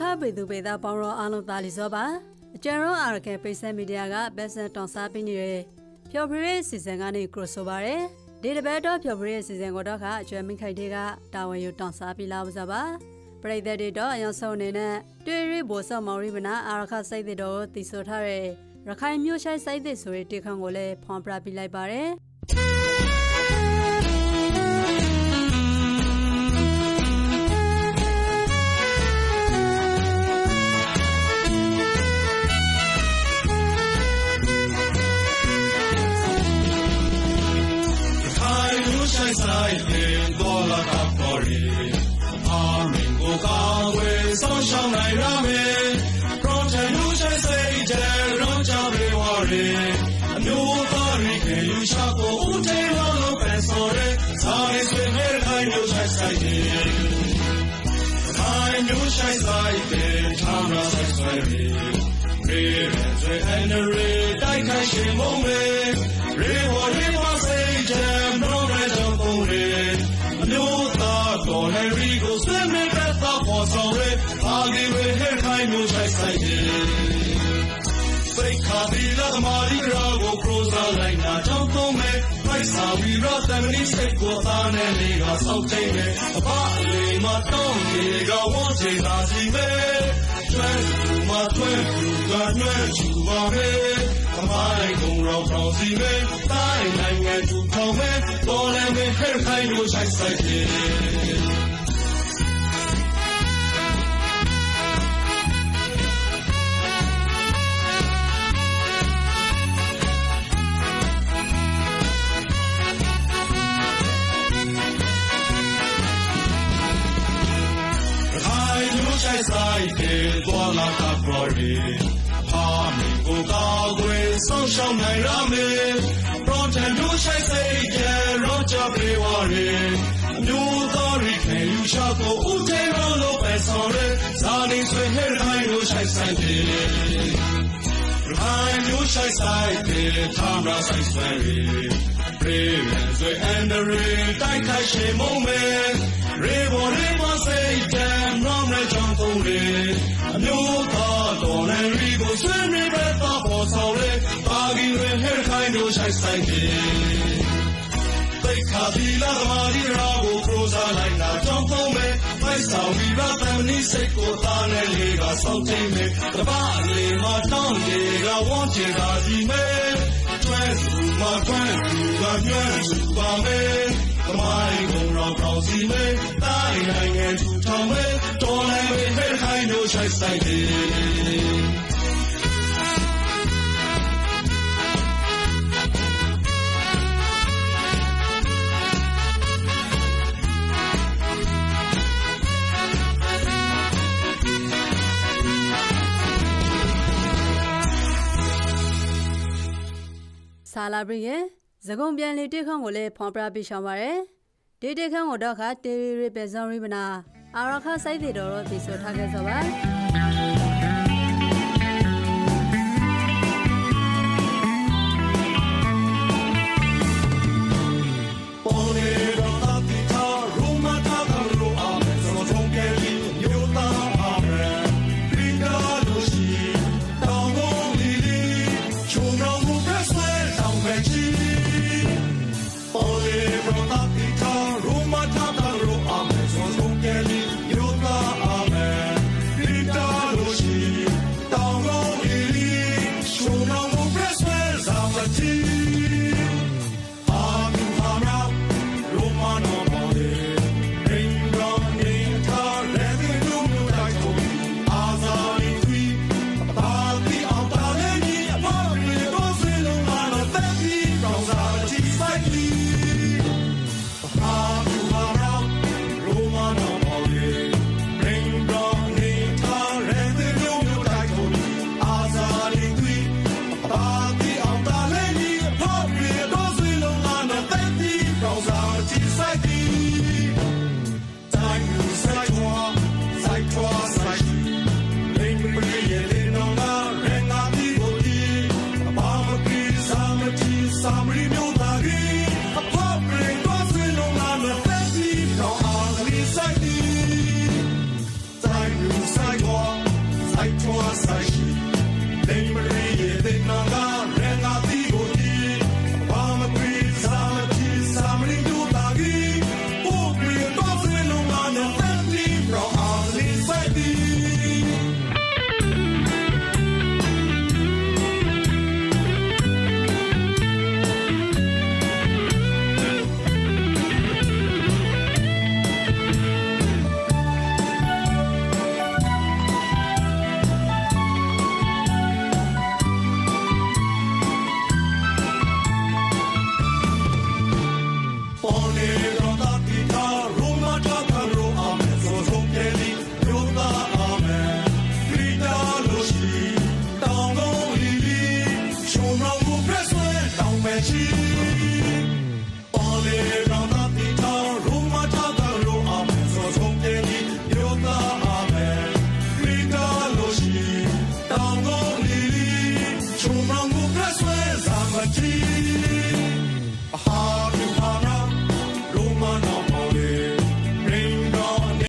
ခပေသူပေသားပေါင်းရောအားလုံးသားလီစောပါအကျဉ်းရောအာရကေပိစက်မီဒီယာကဘက်ဆန်တောင်စားပေးနေတဲ့ဖျော်ဖရေးစီစဉ်ကနေ cross ဆိုပါတယ်ဒီတစ်ပတ်တော့ဖျော်ဖရေးစီစဉ်ကိုတော့ကအကျွမ်းမင်းခိုက်တဲ့ကတာဝန်ယူတောင်စားပြီးလာပါစားပါပရိသတ်တွေတော့အရင်ဆုံးအနေနဲ့တွေ့ရဘောဆော့မော်ရီမနာအာရခစိတ်တဲ့တော့တည်ဆိုထားတဲ့ရခိုင်မျိုးရှိုင်းစိတ်တဲ့ဆိုတဲ့တေခန့်ကိုလည်းဖွန်ပြပြလိုက်ပါတယ် ရှောင်းနိုင်ရမယ်ပရိုဂျက်လူဆိုင်ဆိုင်တဲ့ရောကြပေဝရီအမျိုးသားရီခေလူရှာကိုဦးတေလောလို့ပဲဆိုရဲစာရေးဆွေဟဲခိုင်လူဆိုင်ဆိုင်ပင်ခိုင်လူဆိုင်ဆိုင်ပင်ထာမရာဆိုင်ဆိုင်ရီရေရဆွေအန်ရီတိုက်ခိုက်ရှင်မုံမေရေဝရေဝစိတ်ချမ်းတော့တဲ့ကြောင့်ပုံရေအမျိုးသားတော်ဟယ်ရီကိုဆွေးမေးတဲ့သောပေါ် ဆောင်ရေအာဂီဝေဟဲခိုင်မျိုးဆိုင်ဆိုင်ရေစိတ်ခါဒီလာသမာရီရာကိုပရိုဇာလိုက်နာကြောင့်သုံးမဲ့ဖိုက်စာဝီရတမနီစိတ်ကိုသားနဲ့လေးကစောက်ချိန်မဲ့အဖအလေးမတော့ဒီကဝတ်ချင်သာစီမဲ့ကျွမ်းသူမထွန်းသူကညွှဲချူပါမဲ့အမိုင်းကုံတော်ပေါင်းစီမဲ့တိုင်းနိုင်ငံသူထောင်မဲ့တော်လည်းမဲ့ဟဲခိုင်လို့ဆိုင်ဆိုင်ပြေခို ဆိုင်ဆိုင်ပြေသွားလာကပရိုရီအာမင်ကိုကောင်းွယ်ဆောင်ရှောင်းနိုင်ရမယ်ပရိုဂျက်လူဆိုင်ဆိုင်ကျေရောကြပြေဝရီအမျိုးသားရီခေလူရှာကိုဦးတေရောလို့ပဲဆောင်ရဲဇာနေဆွေဟဲခိုင်လူဆိုင် ဆိုင်ပြေခိုင်လူဆိုင်ဆိုင်ပြေထာမရာဆိုင်ဆွေရီရေရန်ဆွေအန်ဒရီတိုက်ခိုက်ရှင်မုံမဲရေဘော်ရေမစိတ်တမ်းနောင်ရဲချောင်းသုံးရေအမျိုးသားတော်လည်းရီကိုဆွေးနေပဲတော့ပေါ်ဆောင်ရဲပါဂီရဟဲခိုင်တို့ဆိုင်ဆိုင်ပြေသိခါဒီလာသမာရီရာကိုပရိုဇာလိုက်တာကြောင့်သုံးမဲဖိုက်ဆောင်ပြီးရတမနီစိတ်ကိုသားနဲ့လေးကစောင့်ချိန်မဲတပလေးမတောင်းလေကဝန်းချင်တာဒီမဲကျွဲစုမကျွဲသူကညွှဲစုပါမဲ သမိုင်းကုန်တော့ကောင်းစီမဲတိုင်းနိုင်ငံသူထောင်မဲတော်လည်းပဲဟဲ့ခိုင်းတို့ဆိုင်ဆိုင်တယ်ဆာလာဘရီရဲ့ သကုံပြန်လေတိခန့်ကိုလည်းဖွန်ပြပြရှောင်းပါရယ်ဒီတိခန့်ကိုတော့ခတေရီရီပဲဇွန်ရီမနာအာရခစိုက်တဲ့တော်တော့ဒီဆိုထားခဲ့စောပါ